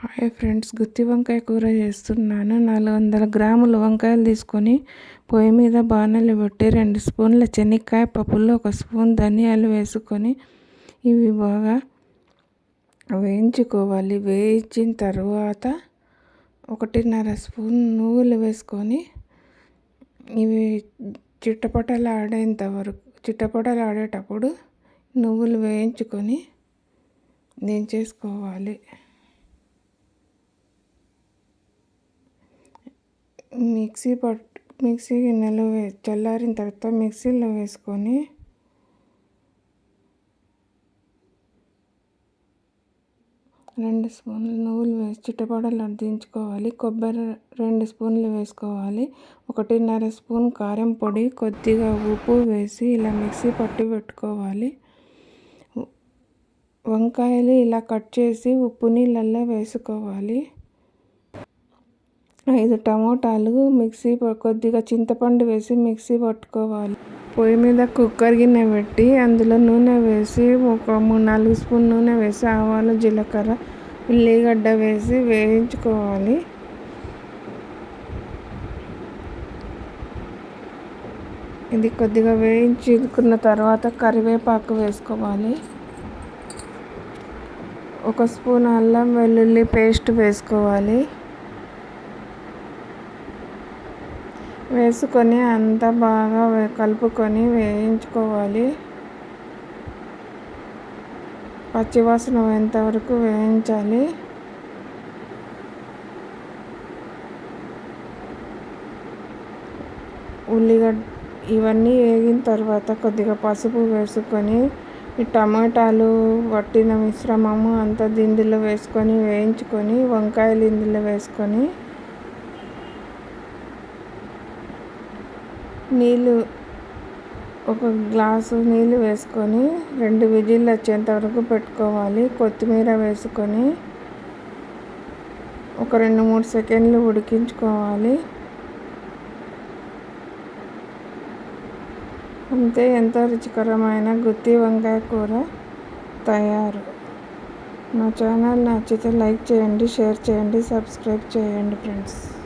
Hi friends గుత్తి వంకాయ కూర చేస్తున్నాను. నాలుగు వందల గ్రాముల వంకాయలు తీసుకొని పొయ్యి మీద బాణలు పెట్టి రెండు స్పూన్ల శనక్కాయ పప్పుల్లో ఒక స్పూన్ ధనియాలు వేసుకొని ఇవి బాగా వేయించుకోవాలి. వేయించిన తర్వాత ఒకటిన్నర స్పూన్ నువ్వులు వేసుకొని ఇవి చిట్టపటలు ఆడేంత వరకు చిట్టపటలు ఆడేటప్పుడు నువ్వులు వేయించుకొని దించేసుకోవాలి. మిక్సీ పట్ మిక్సీ గిన్నెలో వే చల్లారిన తర్వాత మిక్సీలో వేసుకొని రెండు స్పూన్లు నువ్వులు వేసి చిట్టపడలు దించుకోవాలి కొబ్బరి రెండు స్పూన్లు వేసుకోవాలి. ఒకటిన్నర స్పూన్ కారం పొడి కొద్దిగా ఉప్పు వేసి ఇలా మిక్సీ పట్టి పెట్టుకోవాలి. వంకాయలు ఇలా కట్ చేసి ఉప్పు నీళ్ళల్లో వేసుకోవాలి. ఐదు టమోటాలు మిక్సీ కొద్దిగా చింతపండు వేసి మిక్సీ పట్టుకోవాలి. పొయ్యి మీద కుక్కర్ గిన్నె పెట్టి అందులో నూనె వేసి ఒక మూడు నాలుగు స్పూన్ నూనె వేసి ఆవాలు జీలకర్ర ఉల్లిగడ్డ వేసి వేయించుకోవాలి. ఇది కొద్దిగా వేయించుకున్న తర్వాత కరివేపాకు వేసుకోవాలి. ఒక స్పూన్ అల్లం వెల్లుల్లి పేస్ట్ వేసుకోవాలి. వేసుకొని అంతా బాగా కలుపుకొని వేయించుకోవాలి. పచ్చివాసన పోయేంతవరకు వేయించాలి. ఉల్లిగడ్డ ఇవన్నీ వేగిన తర్వాత కొద్దిగా పసుపు వేసుకొని ఈ టమాటాలు పట్టిన మిశ్రమము అంతా దిండిలో వేసుకొని వేయించుకొని వంకాయలు ఇందులో వేసుకొని నీళ్ళు ఒక గ్లాసు నీళ్ళు వేసుకొని రెండు విజిల్లు వచ్చేంత వరకు పెట్టుకోవాలి. కొత్తిమీర వేసుకొని ఒక రెండు మూడు సెకండ్లు ఉడికించుకోవాలి. అంతే ఎంతో రుచికరమైన గుత్తి వంకాయ కూర తయారు. నా ఛానల్ నచ్చితే లైక్ చేయండి షేర్ చేయండి సబ్స్క్రైబ్ చేయండి ఫ్రెండ్స్.